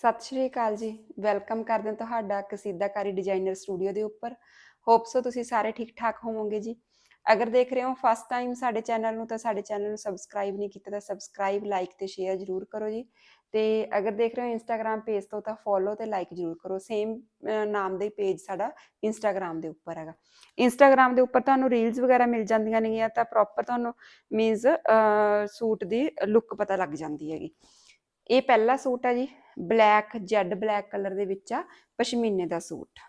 ਸਤਿ ਸ਼੍ਰੀ ਅਕਾਲ ਜੀ। ਵੈਲਕਮ ਕਰਦੇ ਹਾਂ ਤੁਹਾਡਾ ਕਸੀਦਾਕਾਰੀ ਡਿਜ਼ਾਈਨਰ ਸਟੂਡੀਓ ਦੇ ਉੱਪਰ। ਹੋਪ ਸੋ ਤੁਸੀਂ ਸਾਰੇ ਠੀਕ ਠਾਕ ਹੋਵੋਗੇ ਜੀ। ਅਗਰ ਦੇਖ ਰਹੇ ਹੋ ਫਸਟ ਟਾਈਮ ਸਾਡੇ ਚੈਨਲ ਨੂੰ, ਤਾਂ ਸਾਡੇ ਚੈਨਲ ਨੂੰ ਸਬਸਕ੍ਰਾਈਬ ਨਹੀਂ ਕੀਤਾ ਤਾਂ ਸਬਸਕ੍ਰਾਈਬ ਲਾਈਕ ਤੇ ਸ਼ੇਅਰ ਜ਼ਰੂਰ ਕਰੋ ਜੀ। ਤੇ ਅਗਰ ਦੇਖ ਰਹੇ ਹੋ ਇੰਸਟਾਗ੍ਰam ਪੇਜ ਤੋਂ, ਤਾਂ ਫੋਲੋ ਤੇ ਲਾਈਕ ਜ਼ਰੂਰ ਕਰੋ। ਸੇਮ ਨਾਮ ਦੇ ਪੇਜ ਸਾਡਾ ਇੰਸਟਾਗ੍ਰam ਦੇ ਉੱਪਰ ਹੈਗਾ। ਇੰਸਟਾਗ੍ਰam ਦੇ ਉੱਪਰ ਤੁਹਾਨੂੰ ਰੀਲਸ ਵਗੈਰਾ ਮਿਲ ਜਾਂਦੀਆਂ ਨੇਗੀਆਂ, ਤਾਂ ਪ੍ਰੋਪਰ ਤੁਹਾਨੂੰ ਮੀਨਸ ਸੂਟ ਦੀ ਲੁੱਕ ਪਤਾ ਲੱਗ ਜਾਂਦੀ ਹੈਗੀ। ਇਹ ਪਹਿਲਾ ਸੂਟ ਹੈ ਜੀ। ਬਲੈਕ, ਜੈਡ ਬਲੈਕ ਕਲਰ ਦੇ ਵਿੱਚ ਆ ਪਸ਼ਮੀਨੇ ਦਾ ਸੂਟ।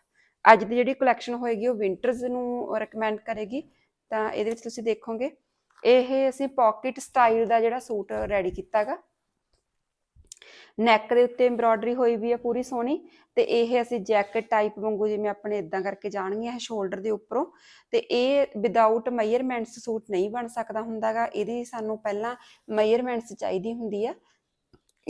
ਅੱਜ ਦੀ ਜਿਹੜੀ ਕਲੈਕਸ਼ਨ ਹੋਏਗੀ ਉਹ ਵਿੰਟਰਸ ਨੂੰ ਰეკਮੈਂਡ ਕਰੇਗੀ। ਤਾਂ ਇਹਦੇ ਵਿੱਚ ਤੁਸੀਂ ਦੇਖੋਗੇ, ਇਹ ਅਸੀਂ ਪਾਕਟ ਸਟਾਈਲ ਦਾ ਜਿਹੜਾ ਸੂਟ ਰੈਡੀ ਕੀਤਾਗਾ। ਨੈਕ ਦੇ ਉੱਤੇ ਐਮਬ੍ਰੋਇਡਰੀ ਹੋਈ ਵੀ ਹੈ ਪੂਰੀ ਸੋਹਣੀ ਤੇ ਇਹ ਅਸੀਂ ਜੈਕਟ ਟਾਈਪ ਵਾਂਗੂ ਜਿਵੇਂ ਆਪਣੇ ਇਦਾਂ ਕਰਕੇ ਜਾਣਗੀਆਂ ਇਹ ਸ਼ੋਲਡਰ ਦੇ ਉੱਪਰੋਂ। ਤੇ ਇਹ ਵਿਦਆਊਟ ਮੇਜਰਮੈਂਟਸ ਸੂਟ ਨਹੀਂ ਬਣ ਸਕਦਾ ਹੁੰਦਾਗਾ, ਇਹਦੀ ਸਾਨੂੰ ਪਹਿਲਾਂ ਮੇਜਰਮੈਂਟਸ ਚਾਹੀਦੀ ਹੁੰਦੀ ਆ।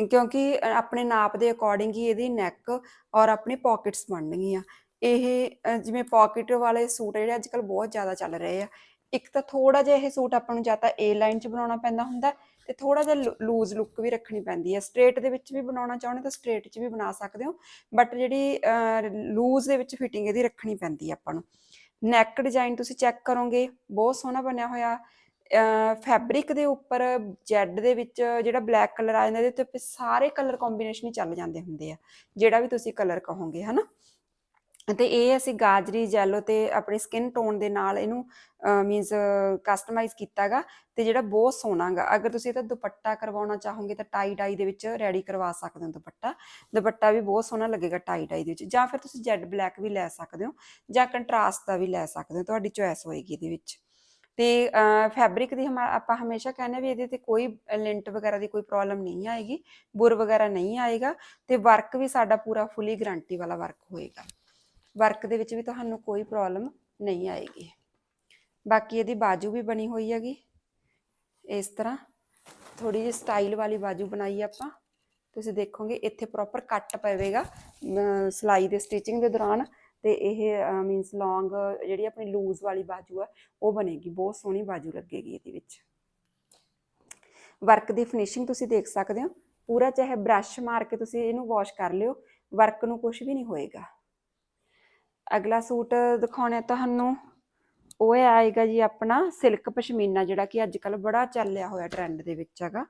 ਕਿਉਂਕਿ ਆਪਣੇ ਨਾਪ ਦੇ ਅਕੋਰਡਿੰਗ ਹੀ ਇਹਦੀ ਨੈਕ ਔਰ ਆਪਣੇ ਪਾਕਟਸ ਬਣਨਗੀਆਂ। ਇਹ ਜਿਵੇਂ ਪਾਕਟ ਵਾਲੇ ਸੂਟ ਜਿਹੜੇ ਅੱਜ ਕੱਲ ਬਹੁਤ ਜ਼ਿਆਦਾ ਚੱਲ ਰਹੇ ਆ। ਇੱਕ ਤਾਂ ਥੋੜਾ ਜਿਹਾ ਇਹ ਸੂਟ ਆਪਾਂ ਨੂੰ ਜਾਂ ਤਾਂ ਏ ਲਾਈਨ 'ਚ ਬਣਾਉਣਾ ਪੈਂਦਾ ਹੁੰਦਾ ਤੇ ਥੋੜਾ ਜਿਹਾ ਲੂਜ਼ ਲੁੱਕ ਵੀ ਰੱਖਣੀ ਪੈਂਦੀ ਹੈ ਸਟ੍ਰੇਟ ਦੇ ਵਿੱਚ ਵੀ ਬਣਾਉਣਾ ਚਾਹੁੰਦੇ ਤਾਂ ਸਟ੍ਰੇਟ 'ਚ ਵੀ ਬਣਾ ਸਕਦੇ ਹੋ। ਬਟ ਜਿਹੜੀ ਲੂਜ਼ ਦੇ ਵਿੱਚ ਫਿਟਿੰਗ ਇਹਦੀ ਰੱਖਣੀ ਪੈਂਦੀ ਹੈ ਆਪਾਂ ਨੂੰ। ਨੈਕ ਡਿਜ਼ਾਈਨ ਤੁਸੀਂ ਚੈੱਕ ਕਰੋਗੇ, ਬਹੁਤ ਸੋਹਣਾ ਬਣਿਆ ਹੋਇਆ। ਫੈਬਰਿਕ ਦੇ ਉੱਪਰ ਜੈਡ ਦੇ ਵਿੱਚ ਜਿਹੜਾ ਬਲੈਕ ਕਲਰ ਆ ਜਾਂਦਾ, ਇਹਦੇ ਉੱਤੇ ਸਾਰੇ ਕਲਰ ਕੰਬੀਨੇਸ਼ਨ ਹੀ ਚੱਲ ਜਾਂਦੇ ਹੁੰਦੇ ਆ, ਜਿਹੜਾ ਵੀ ਤੁਸੀਂ ਕਲਰ ਕਹੋਗੇ, ਹਨਾ? ਤੇ ਇਹ ਅਸੀਂ ਗਾਜਰੀ ਜੈਲੋ ਤੇ ਆਪਣੀ ਸਕਿਨ ਟੋਨ ਦੇ ਨਾਲ ਇਹਨੂੰ ਮੀਨਸ ਕਸਟਮਾਈਜ਼ ਕੀਤਾਗਾ ਤੇ ਜਿਹੜਾ ਬਹੁਤ ਸੋਹਣਾਗਾ। ਅਗਰ ਤੁਸੀਂ ਇਹਦਾ ਦੁਪੱਟਾ ਕਰਵਾਉਣਾ ਚਾਹੋਗੇ ਤਾਂ ਟਾਈ ਡਾਈ ਦੇ ਵਿੱਚ ਰੈਡੀ ਕਰਵਾ ਸਕਦੇ ਹੋ ਦੁਪੱਟਾ। ਦੁਪੱਟਾ ਵੀ ਬਹੁਤ ਸੋਹਣਾ ਲੱਗੇਗਾ ਟਾਈ ਡਾਈ ਦੇ ਵਿੱਚ। ਜਾਂ ਫਿਰ ਤੁਸੀਂ ਜੈਡ ਬਲੈਕ ਵੀ ਲੈ ਸਕਦੇ ਹੋ ਜਾਂ ਕੰਟਰਾਸਟ ਦਾ ਵੀ ਲੈ ਸਕਦੇ ਹੋ, ਤੁਹਾਡੀ ਚੋਇਸ ਹੋਏਗੀ ਇਹਦੇ ਵਿੱਚ। ਤੇ ਫੈਬਰਿਕ ਦੀ ਹਮਾ- ਆਪਾਂ ਹਮੇਸ਼ਾ ਕਹਿੰਦੇ ਵੀ ਇਹਦੇ ਤੇ ਕੋਈ ਲਿੰਟ ਵਗੈਰਾ ਦੀ ਕੋਈ ਪ੍ਰੋਬਲਮ ਨਹੀਂ ਆਏਗੀ, ਬੁਰ ਵਗੈਰਾ ਨਹੀਂ ਆਏਗਾ ਤੇ ਵਰਕ ਵੀ ਸਾਡਾ ਪੂਰਾ ਫੁੱਲੀ ਗਾਰੰਟੀ ਵਾਲਾ ਵਰਕ ਹੋਏਗਾ। ਵਰਕ ਦੇ ਵਿੱਚ ਵੀ ਤੁਹਾਨੂੰ ਕੋਈ ਪ੍ਰੋਬਲਮ ਨਹੀਂ ਆਏਗੀ। ਬਾਕੀ ਇਹਦੀ ਬਾਜੂ ਵੀ ਬਣੀ ਹੋਈ ਹੈਗੀ। ਇਸ ਤਰ੍ਹਾਂ ਥੋੜੀ ਜਿਹੀ ਸਟਾਈਲ ਵਾਲੀ ਬਾਜੂ ਬਣਾਈ ਆਪਾਂ। ਤੁਸੀਂ ਦੇਖੋਗੇ ਇੱਥੇ ਪ੍ਰੋਪਰ ਕੱਟ ਪਵੇਗਾ ਅਮ ਸਿਲਾਈ ਦੇ ਸਟਿਚਿੰਗ ਦੇ ਦੌਰਾਨ। ਤੇ ਇਹ ਮੀਨਸ ਲੌਂਗ ਜਿਹੜੀ ਆਪਣੀ ਲੂਜ਼ ਵਾਲੀ ਬਾਜੂ ਆ, ਉਹ ਬਣੇਗੀ। ਬਹੁਤ ਸੋਹਣੀ ਬਾਜੂ ਲੱਗੇਗੀ ਇਹਦੇ ਵਿੱਚ। ਵਰਕ ਦੀ ਫਿਨਿਸ਼ਿੰਗ ਤੁਸੀਂ ਦੇਖ ਸਕਦੇ ਹੋ। ਪੂਰਾ ਚਾਹੇ ਬ੍ਰਸ਼ ਮਾਰ ਕੇ ਤੁਸੀਂ ਇਹਨੂੰ ਵਾਸ਼ ਕਰ ਲਿਓ, ਵਰਕ ਨੂੰ ਕੁਝ ਵੀ ਨਹੀਂ ਹੋਏਗਾ। ਅਗਲਾ ਸੂਟ ਦਿਖਾਉਣਾ ਤੁਹਾਨੂੰ। ਉਹ ਆਏਗਾ ਜੀ ਆਪਣਾ ਸਿਲਕ ਪਸ਼ਮੀਨਾ, ਜਿਹੜਾ ਕਿ ਅੱਜ ਕੱਲ ਬੜਾ ਚੱਲਿਆ ਹੋਇਆ ਟ੍ਰੈਂਡ ਦੇ ਵਿੱਚ ਹੈਗਾ।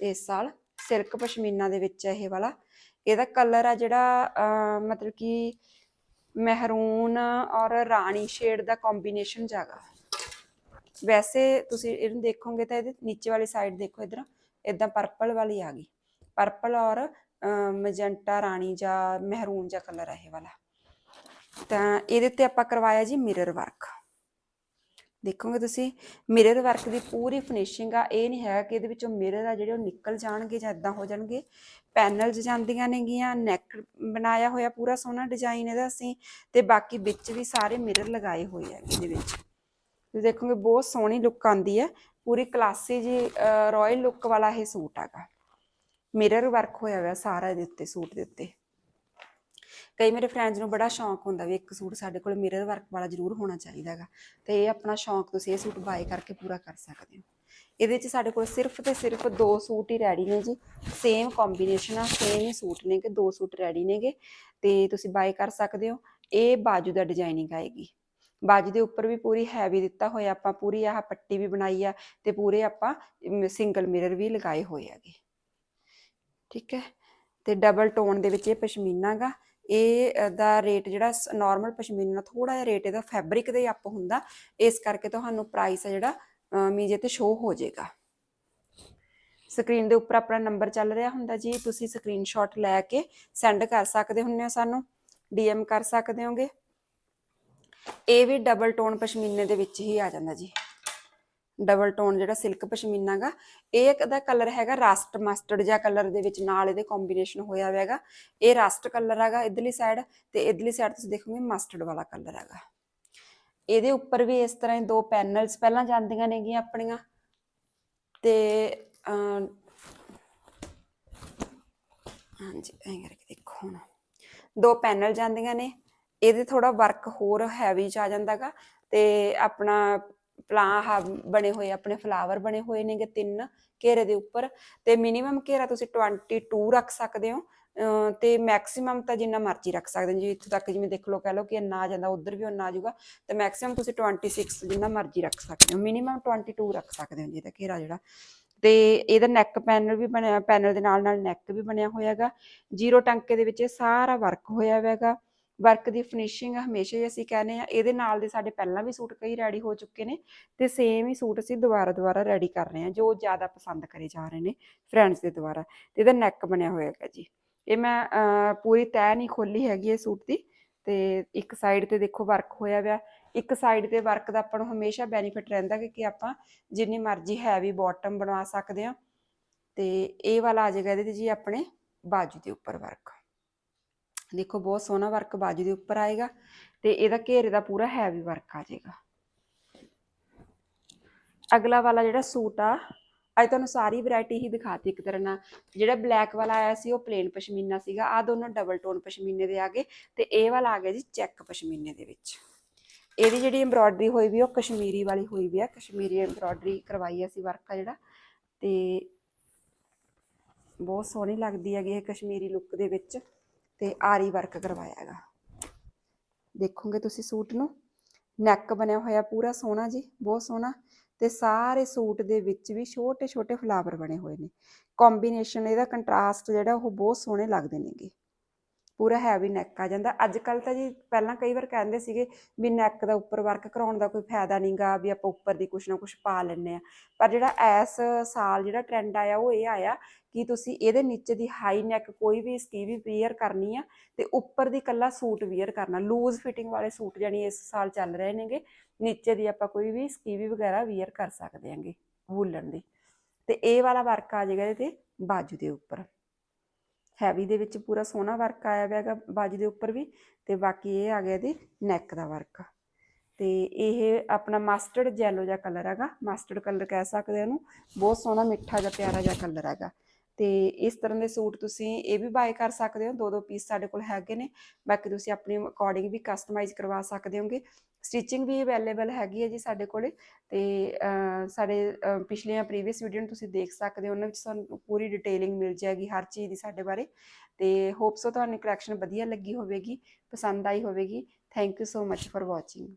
ਇਸ ਸਾਲ ਸਿਲਕ ਪਸ਼ਮੀਨਾ ਦੇ ਵਿੱਚ ਇਹ ਵਾਲਾ। ਇਹਦਾ ਕਲਰ ਆ ਜਿਹੜਾ ਮਤਲਬ ਕਿ ਮਹਿਰੂਨ ਔਰ ਰਾਣੀ ਸ਼ੇਡ ਦਾ ਕੰਬੀਨੇਸ਼ਨ ਜਾਗਾ। ਵੈਸੇ ਤੁਸੀਂ ਇਹਨੂੰ ਦੇਖੋਗੇ ਤਾਂ ਇਹਦੇ ਨੀਚੇ ਵਾਲੀ ਸਾਈਡ ਦੇਖੋ ਇਧਰ ਇਦਾਂ ਪਰਪਲ ਵਾਲੀ ਆ ਗਈ। ਪਰਪਲ ਔਰ ਮੈਜੈਂਟਾ ਰਾਣੀ ਜਾਂ ਮਹਿਰੂਨ ਜਾਂ ਕਲਰ ਹੈ ਇਹ ਵਾਲਾ। ਤਾਂ ਇਹਦੇ ਤੇ ਆਪਾਂ ਕਰਵਾਇਆ ਜੀ ਮਿਰਰ ਵਰਕ ਦੇਖੋਗੇ ਤੁਸੀਂ ਮਿਰਰ ਵਰਕ ਦੀ ਪੂਰੀ ਫਿਨਿਸ਼ਿੰਗ ਆ, ਇਹ ਨਹੀਂ ਹੈਗਾ ਕਿ ਇਹਦੇ ਵਿੱਚੋਂ ਮਿਰਰ ਆ ਜਿਹੜੇ ਉਹ ਨਿਕਲ ਜਾਣਗੇ ਜਾਂ ਇਦਾਂ ਹੋ ਜਾਣਗੇ। ਪੈਨਲਸ ਜਾਂਦੀਆਂ ਨੇਗੀਆਂ ਨੈਕ ਬਣਾਇਆ ਹੋਇਆ ਪੂਰਾ ਸੋਹਣਾ ਡਿਜ਼ਾਈਨ ਇਹਦਾ ਅਸੀਂ, ਤੇ ਬਾਕੀ ਵਿੱਚ ਵੀ ਸਾਰੇ ਮਿਰਰ ਲਗਾਏ ਹੋਏ ਆ ਇਹਦੇ ਵਿੱਚ। ਤੁਸੀਂ ਦੇਖੋਗੇ ਬਹੁਤ ਸੋਹਣੀ ਲੁੱਕ ਆਂਦੀ ਹੈ ਪੂਰੀ ਕਲਾਸੀ ਜੀ ਰਾਇਲ ਲੁੱਕ ਵਾਲਾ ਇਹ ਸੂਟ ਹੈਗਾ। ਮਿਰਰ ਵਰਕ ਹੋਇਆ ਹੋਇਆ ਸਾਰਾ ਇਹਦੇ ਉੱਤੇ, ਸੂਟ ਦੇ ਉੱਤੇ। ਕਈ ਮੇਰੇ ਫਰੈਂਡਸ ਨੂੰ ਬੜਾ ਸ਼ੌਂਕ ਹੁੰਦਾ ਵੀ ਇੱਕ ਸੂਟ ਸਾਡੇ ਕੋਲ ਮਿਰਰ ਵਰਕ ਵਾਲਾ ਜ਼ਰੂਰ ਹੋਣਾ ਚਾਹੀਦਾ ਹੈਗਾ ਤੇ ਇਹ ਆਪਣਾ ਸ਼ੌਂਕ ਤੁਸੀਂ ਇਹ ਸੂਟ ਬਾਏ ਕਰਕੇ ਪੂਰਾ ਕਰ ਸਕਦੇ ਹੋ। ਇਹਦੇ ਵਿੱਚ ਸਾਡੇ ਕੋਲ ਸਿਰਫ ਤੇ ਸਿਰਫ ਦੋ ਸੂਟ ਹੀ ਰੈਡੀ ਨੇ ਜੀ। ਸੇਮ ਕੰਬੀਨੇਸ਼ਨ ਆ ਸੇਮ ਹੀ ਸੂਟ ਨੇਗੇ ਦੋ ਸੂਟ ਰੈਡੀ ਨੇਗੇ ਤੇ ਤੁਸੀਂ ਬਾਏ ਕਰ ਸਕਦੇ ਹੋ। ਇਹ ਬਾਜੂ ਦਾ ਡਿਜ਼ਾਈਨਿੰਗ ਆਏਗੀ ਬਾਜੂ ਦੇ ਉੱਪਰ ਵੀ ਪੂਰੀ ਹੈਵੀ ਦਿੱਤਾ ਹੋਇਆ ਆਪਾਂ, ਪੂਰੀ ਆਹ ਪੱਟੀ ਵੀ ਬਣਾਈ ਆ ਤੇ ਪੂਰੇ ਆਪਾਂ ਸਿੰਗਲ ਮਿਰਰ ਵੀ ਲਗਾਏ ਹੋਏ ਹੈਗੇ ਠੀਕ ਹੈ। ਤੇ ਡਬਲ ਟੋਨ ਦੇ ਵਿੱਚ ਇਹ ਪਸ਼ਮੀਨਾ ਗਾ। ਇਹ ਦਾ ਰੇਟ ਜਿਹੜਾ ਨਾਰਮਲ ਪਸ਼ਮੀਨਾ ਨਾਲ ਥੋੜਾ ਜਿਹਾ ਰੇਟ ਇਹਦਾ ਫੈਬਰਿਕ ਦਾ ਹੀ ਅਪ ਹੁੰਦਾ। ਇਸ ਕਰਕੇ ਤੁਹਾਨੂੰ ਪ੍ਰਾਈਸ ਹੈ ਜਿਹੜਾ ਮੀਜੇ ਤੇ ਸ਼ੋ ਹੋ ਜਾਏਗਾ। ਸਕਰੀਨ ਦੇ ਉੱਪਰ ਆਪਣਾ ਨੰਬਰ ਚੱਲ ਰਿਹਾ ਹੁੰਦਾ ਜੀ। ਤੁਸੀਂ ਸਕਰੀਨਸ਼ਾਟ ਲੈ ਕੇ ਸੈਂਡ ਕਰ ਸਕਦੇ ਹੁੰਦੇ ਹੋ ਸਾਨੂੰ। ਡੀਐਮ ਕਰ ਸਕਦੇ ਹੋਗੇ। ਇਹ ਵੀ ਡਬਲ ਟੋਨ ਪਸ਼ਮੀਨੇ ਦੇ ਵਿੱਚ ਹੀ ਆ ਜਾਂਦਾ ਜੀ। ਡਬਲ ਟੋਨ ਜਿਹੜਾ ਸਿਲਕ ਪਸ਼ਮੀਨਾ ਇਹ ਦਾ ਕਲਰ ਹੈਗਾ ਰਸਟ ਮਸਟਰਡ ਜਿਹਾ ਕਲਰ ਦੇ ਵਿੱਚ ਨਾਲ ਇਹਦੇ ਕੰਬੀਨੇਸ਼ਨ ਹੋਇਆ ਹੋਇਆ ਇਹ ਰਸਟ ਕਲਰ ਹੈਗਾ ਇਧਰਲੀ ਸਾਈਡ ਤੇ ਇਧਰਲੀ ਸਾਈਡ ਤੁਸੀਂ ਦੇਖੋਗੇ ਮਸਟਰਡ ਵਾਲਾ ਕਲਰ ਹੈਗਾ ਇਹਦੇ ਉੱਪਰ ਵੀ ਇਸ ਤਰ੍ਹਾਂ ਹੀ ਦੋ ਪੈਨਲਸ ਪਹਿਲਾਂ ਜਾਂਦੀਆਂ ਨੇਗੀਆਂ ਆਪਣੀਆਂ। ਤੇ ਹਾਂਜੀ, ਐਂ ਕਰਕੇ ਦੇਖੋ ਹੁਣ। ਦੋ ਪੈਨਲ ਜਾਂਦੀਆਂ ਨੇ, ਇਹਦੇ ਥੋੜਾ ਵਰਕ ਹੋਰ ਹੈਵੀ ਚ ਆ ਜਾਂਦਾਗਾ ਤੇ ਆਪਣਾ ਪਲਾਂ ਆਹ ਬਣੇ ਹੋਏ, ਆਪਣੇ ਫਲਾਵਰ ਬਣੇ ਹੋਏ ਨੇਗੇ ਤਿੰਨ ਘੇਰੇ ਦੇ ਉੱਪਰ ਤੇ ਮਿਨੀਮਮ ਘੇਰਾ ਤੁਸੀਂ 22 ਰੱਖ ਸਕਦੇ ਹੋ ਤੇ ਮੈਕਸਿਮਮ ਤਾਂ ਜਿੰਨਾ ਮਰਜ਼ੀ ਰੱਖ ਸਕਦੇ ਹੋ ਜੀ ਇੱਥੋਂ ਤੱਕ ਜਿਵੇਂ ਦੇਖ ਲਓ, ਕਹਿ ਲਓ ਕਿ ਇੰਨਾ ਆ ਜਾਂਦਾ, ਉਧਰ ਵੀ ਉਨਾ ਆ ਜਾਊਗਾ, ਤੇ ਮੈਕਸਿਮਮ ਤੁਸੀਂ 26 ਜਿੰਨਾ ਮਰਜ਼ੀ ਰੱਖ ਸਕਦੇ ਹੋ ਮਿਨੀਮਮ 22 ਰੱਖ ਸਕਦੇ ਹੋ ਜੀ ਇਹਦਾ ਘੇਰਾ ਜਿਹੜਾ। ਤੇ ਇਹਦਾ ਨੈਕ ਪੈਨਲ ਵੀ ਬਣਿਆ ਪੈਨਲ ਦੇ ਨਾਲ ਨਾਲ ਨੈਕ ਵੀ ਬਣਿਆ ਹੋਇਆ ਹੈਗਾ ਜ਼ੀਰੋ ਟਾਂਕੇ ਦੇ ਵਿੱਚ ਇਹ ਸਾਰਾ ਵਰਕ ਹੋਇਆ ਹੋਇਆ ਵਰਕ ਦੀ ਫਿਨਿਸ਼ਿੰਗ ਹਮੇਸ਼ਾ ਹੀ ਅਸੀਂ ਕਹਿੰਦੇ ਆ ਇਹਦੇ ਨਾਲ ਦੇ ਸਾਡੇ ਪਹਿਲਾਂ ਵੀ ਸੂਟ ਕਈ ਰੈਡੀ ਹੋ ਚੁੱਕੇ ਨੇ ਤੇ ਸੇਮ ਹੀ ਸੂਟ ਅਸੀਂ ਦੁਬਾਰਾ ਦੁਬਾਰਾ ਰੈਡੀ ਕਰ ਰਹੇ ਹਾਂ, ਜੋ ਜ਼ਿਆਦਾ ਪਸੰਦ ਕਰੇ ਜਾ ਰਹੇ ਨੇ ਫਰੈਂਡਸ ਦੇ ਦੁਆਰਾ, ਤੇ ਇਹਦਾ ਨੈਕ ਬਣਿਆ ਹੋਇਆ ਹੈਗਾ ਜੀ। ਇਹ ਮੈਂ ਪੂਰੀ ਤੈਅ ਨਹੀਂ ਖੋਲੀ ਹੈਗੀ ਇਹ ਸੂਟ ਦੀ, ਤੇ ਇੱਕ ਸਾਈਡ ਤੇ ਦੇਖੋ ਵਰਕ ਹੋਇਆ ਹੋਇਆ ਇੱਕ ਸਾਈਡ ਤੇ ਵਰਕ ਦਾ ਆਪਾਂ ਨੂੰ ਹਮੇਸ਼ਾ ਬੈਨੀਫਿਟ ਰਹਿੰਦਾ ਕਿ ਆਪਾਂ ਜਿੰਨੀ ਮਰਜ਼ੀ ਹੈਵੀ ਬਾਟਮ ਬਣਵਾ ਸਕਦੇ ਹਾਂ, ਤੇ ਇਹ ਵਾਲਾ ਆ ਜਾਏਗਾ ਇਹਦੇ ਤੇ ਜੀ ਆਪਣੇ ਬਾਜੂ ਦੇ ਉੱਪਰ ਵਰਕ ਦੇਖੋ ਬਹੁਤ ਸੋਹਣਾ ਵਰਕ ਬਾਜੂ ਦੇ ਉੱਪਰ ਆਏਗਾ ਤੇ ਇਹਦਾ ਘੇਰੇ ਦਾ ਪੂਰਾ ਹੈਵੀ ਵਰਕ ਆ ਜਾਏਗਾ। ਅਗਲਾ ਵਾਲਾ ਜਿਹੜਾ ਸੂਟ ਆ, ਅੱਜ ਤੁਹਾਨੂੰ ਸਾਰੀ ਵੈਰਾਈਟੀ ਹੀ ਦਿਖਾਤੀ ਇੱਕ ਤਰ੍ਹਾਂ ਨਾਲ। ਜਿਹੜਾ ਬਲੈਕ ਵਾਲਾ ਆਇਆ ਸੀ, ਉਹ ਪਲੇਨ ਪਸ਼ਮੀਨਾ ਸੀਗਾ। ਆ ਦੋਨੋਂ ਡਬਲ ਟੋਨ ਪਸ਼ਮੀਨੇ ਦੇ ਆ ਗਏ ਤੇ ਇਹ ਵਾਲਾ ਆ ਗਿਆ ਜੀ ਚੈੱਕ ਪਸ਼ਮੀਨੇ ਦੇ ਵਿੱਚ। ਇਹਦੀ ਜਿਹੜੀ ਐਮਬ੍ਰੋਇਡਰੀ ਹੋਈ ਵੀ ਉਹ ਕਸ਼ਮੀਰੀ ਵਾਲੀ ਹੋਈ ਵੀ ਆ। ਕਸ਼ਮੀਰੀ ਐਮਬ੍ਰੋਇਡਰੀ ਕਰਵਾਈ ਅਸੀਂ ਵਰਕ ਆ ਜਿਹੜਾ ਤੇ ਬਹੁਤ ਸੋਹਣੀ ਲੱਗਦੀ ਹੈਗੀ ਇਹ ਕਸ਼ਮੀਰੀ ਲੁੱਕ ਦੇ ਵਿੱਚ। ਤੇ ਆਰੀ ਵਰਕ ਕਰਵਾਇਆ ਹੈਗਾ। ਦੇਖੋਗੇ ਤੁਸੀਂ ਸੂਟ ਨੂੰ। ਨੈਕ ਬਣਿਆ ਹੋਇਆ ਪੂਰਾ ਸੋਹਣਾ ਜੀ, ਬਹੁਤ ਸੋਹਣਾ। ਤੇ ਸਾਰੇ ਸੂਟ ਦੇ ਵਿੱਚ ਵੀ ਛੋਟੇ ਛੋਟੇ ਫਲਾਵਰ ਬਣੇ ਹੋਏ ਨੇ। ਕੰਬੀਨੇਸ਼ਨ ਇਹਦਾ ਕੰਟਰਾਸਟ ਜਿਹੜਾ ਉਹ ਬਹੁਤ ਸੋਹਣੇ ਲੱਗਦੇ ਨੇਗੇ। ਪੂਰਾ ਹੈਵੀ ਨੈਕ ਆ ਜਾਂਦਾ। ਅੱਜ ਕੱਲ ਤਾਂ ਜੀ ਪਹਿਲਾਂ ਕਈ ਵਾਰ ਕਹਿੰਦੇ ਸੀਗੇ ਵੀ ਨੈਕ ਦਾ ਉੱਪਰ ਵਰਕ ਕਰਾਉਣ ਦਾ ਕੋਈ ਫਾਇਦਾ ਨਹੀਂਗਾ, ਵੀ ਆਪਾਂ ਉੱਪਰ ਦੀ ਕੁਛ ਨਾ ਕੁਛ ਪਾ ਲੈਂਦੇ ਆ ਪਰ ਜਿਹੜਾ ਇਸ ਸਾਲ ਜਿਹੜਾ ਟ੍ਰੈਂਡ ਆਇਆ ਉਹ ਇਹ ਆਇਆ ਕਿ ਤੁਸੀਂ ਇਹਦੇ ਨੀਚੇ ਦੀ ਹਾਈ ਨੈਕ ਕੋਈ ਵੀ ਸਕੀਵੀ ਵੇਅਰ ਕਰਨੀ ਆ ਤੇ ਉੱਪਰ ਦੀ ਕੱਲਾ ਸੂਟ ਵੇਅਰ ਕਰਨਾ। ਲੂਜ਼ ਫਿਟਿੰਗ ਵਾਲੇ ਸੂਟ ਜਾਨੀ ਇਸ ਸਾਲ ਚੱਲ ਰਹੇ ਨੇਗੇ। ਨੀਚੇ ਦੀ ਆਪਾਂ ਕੋਈ ਵੀ ਸਕੀਵੀ ਵਗੈਰਾ ਵੇਅਰ ਕਰ ਸਕਦੇ ਆਂਗੇ ਵੂਲਨ ਦੀ। ਤੇ ਇਹ ਵਾਲਾ ਵਰਕ ਆ ਜਾਏਗਾ ਇਹਦੇ ਤੇ ਬਾਜੂ ਦੇ ਉੱਪਰ। ਹੈਵੀ ਦੇ ਵਿੱਚ ਪੂਰਾ ਸੋਹਣਾ ਵਰਕ ਆਇਆ ਹੋਇਆ ਹੈਗਾ ਬਾਜੂ ਦੇ ਉੱਪਰ ਵੀ ਤੇ ਬਾਕੀ ਇਹ ਆ ਗਿਆ ਇਹਦੇ ਨੈਕ ਦਾ ਵਰਕ। ਤੇ ਇਹ ਆਪਣਾ ਮਸਟਰਡ ਜੈਲੋ ਜਿਹਾ ਕਲਰ ਹੈਗਾ। ਮਸਟਰਡ ਕਲਰ ਕਹਿ ਸਕਦੇ ਹੋ ਇਹਨੂੰ ਬਹੁਤ ਸੋਹਣਾ, ਮਿੱਠਾ ਜਿਹਾ, ਪਿਆਰਾ ਜਿਹਾ ਕਲਰ ਹੈਗਾ। ਤੇ ਇਸ ਤਰ੍ਹਾਂ ਦੇ ਸੂਟ ਤੁਸੀਂ ਇਹ ਵੀ ਬਾਏ ਕਰ ਸਕਦੇ ਹੋ ਦੋ ਦੋ ਪੀਸ ਸਾਡੇ ਕੋਲ ਹੈਗੇ ਨੇ, ਬਾਕੀ ਤੁਸੀਂ ਆਪਣੀ ਅਕੋਰਡਿੰਗ ਵੀ ਕਸਟਮਾਈਜ਼ ਕਰਵਾ ਸਕਦੇ ਹੋਗੇ। ਸਟਿਚਿੰਗ ਵੀ ਅਵੇਲੇਬਲ ਹੈਗੀ ਹੈ ਜੀ ਸਾਡੇ ਕੋਲੇ ਤੇ ਸਾਡੇ ਪਿਛਲੀਆਂ ਪ੍ਰੀਵੀਅਸ ਵੀਡੀਓ ਨੂੰ ਤੁਸੀਂ ਦੇਖ ਸਕਦੇ ਹੋ, ਉਹਨਾਂ ਵਿੱਚ ਤੁਹਾਨੂੰ ਪੂਰੀ ਡਿਟੇਲਿੰਗ ਮਿਲ ਜਾਏਗੀ ਹਰ ਚੀਜ਼ ਦੀ ਸਾਡੇ ਬਾਰੇ। ਤੇ ਹੋਪਸੋ ਤੁਹਾਨੂੰ ਕਲੈਕਸ਼ਨ ਵਧੀਆ ਲੱਗੀ ਹੋਵੇਗੀ, ਪਸੰਦ ਆਈ ਹੋਵੇਗੀ। Thank you so much for watching